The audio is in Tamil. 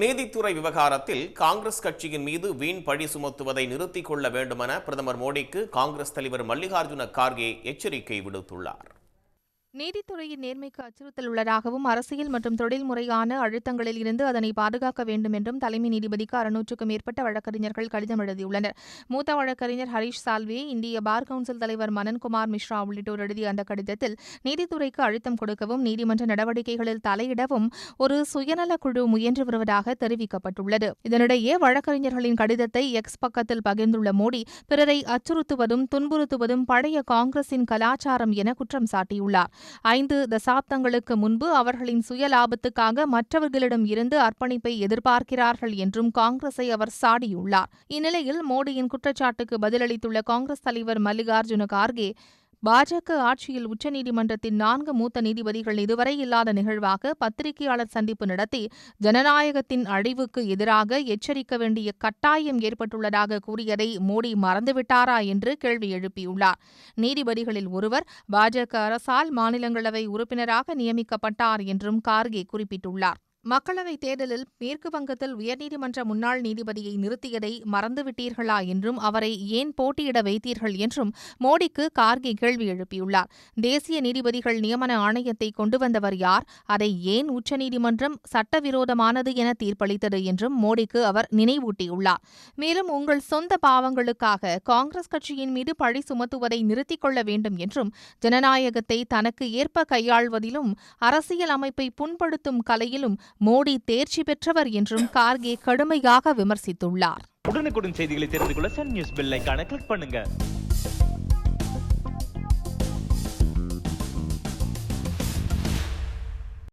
நீதித்துறை விவகாரத்தில் காங்கிரஸ் கட்சியின் மீது வீண் பழி சுமத்துவதை நிறுத்திக் கொள்ள வேண்டுமென பிரதமர் மோடிக்கு காங்கிரஸ் தலைவர் மல்லிகார்ஜுன கார்கே எச்சரிக்கை விடுத்துள்ளார். நீதித்துறையின் நேர்மைக்கு அச்சுறுத்தல் உள்ளதாகவும் அரசியல் மற்றும் தொழில்முறையான அழுத்தங்களில் இருந்து அதனை பாதுகாக்க வேண்டும் என்றும் தலைமை நீதிபதிக்கு அறுநூற்றுக்கும் மேற்பட்ட வழக்கறிஞர்கள் கடிதம் எழுதியுள்ளனர். மூத்த வழக்கறிஞர் ஹரீஷ் சால்வே இந்திய பார் கவுன்சில் தலைவர் மனன்குமார் மிஸ்ரா உள்ளிட்டோர் எழுதிய அந்த கடிதத்தில் நீதித்துறைக்கு அழுத்தம் கொடுக்கவும் நீதிமன்ற நடவடிக்கைகளில் தலையிடவும் ஒரு சுயநல குழு முயன்று வருவதாக தெரிவிக்கப்பட்டுள்ளது. இதனிடையே வழக்கறிஞர்களின் கடிதத்தை எக்ஸ் பக்கத்தில் பகிர்ந்துள்ள மோடி பிறரை அச்சுறுத்துவதும் துன்புறுத்துவதும் பழைய காங்கிரசின் கலாச்சாரம் என குற்றம் சாட்டியுள்ளார். ஐந்து தசாப்தங்களுக்கு முன்பு அவர்களின் சுய லாபத்துக்காக மற்றவர்களிடம் இருந்து அர்ப்பணிப்பை எதிர்பார்க்கிறார்கள் என்றும் காங்கிரஸை அவர் சாடியுள்ளார். இந்நிலையில் மோடியின் குற்றச்சாட்டுக்கு பதிலளித்துள்ள காங்கிரஸ் தலைவர் மல்லிகார்ஜுன கார்கே பாஜக ஆட்சியில் உச்சநீதிமன்றத்தின் நான்கு மூத்த நீதிபதிகள் இதுவரை இல்லாத நிகழ்வாக பத்திரிகையாளர் சந்திப்பு நடத்தி ஜனநாயகத்தின் அழிவுக்கு எதிராக எச்சரிக்க வேண்டிய கட்டாயம் ஏற்பட்டுள்ளதாக கூறியதை மோடி மறந்துவிட்டாரா என்று கேள்வி எழுப்பியுள்ளார். நீதிபதிகளில் ஒருவர் பாஜக அரசால் மாநிலங்களவை உறுப்பினராக நியமிக்கப்பட்டார் என்றும் கார்கே குறிப்பிட்டுள்ளார். மக்களவைத் தேர்தலில் மேற்கு வங்கத்தில் உயர்நீதிமன்ற முன்னாள் நீதிபதியை நிறுத்தியதை மறந்துவிட்டீர்களா என்றும் அவரை ஏன் போட்டியிட வைத்தீர்கள் என்றும் மோடிக்கு கார்கி கேள்வி எழுப்பியுள்ளார். தேசிய நீதிபதிகள் நியமன ஆணையத்தை கொண்டு வந்தவர் யார்? அதை ஏன் உச்சநீதிமன்றம் சட்டவிரோதமானது என தீர்ப்பளித்தது என்றும் மோடிக்கு அவர் நினைவூட்டியுள்ளார். மேலும் உங்கள் சொந்த பாவங்களுக்காக காங்கிரஸ் கட்சியின் மீது பழி சுமத்துவதை நிறுத்திக் கொள்ள வேண்டும் என்றும் ஜனநாயகத்தை தனக்கு ஏற்ப கையாள்வதிலும் அரசியல் அமைப்பை புண்படுத்தும் கலையிலும் மோடி தேர்ச்சி பெற்றவர் என்றும் கார்கே கடுமையாக விமர்சித்துள்ளார். உடனுக்குடன் செய்திகளை தெரிந்து கொள்ள சன் நியூஸ் பெல் ஐகானை கிளிக் பண்ணுங்க.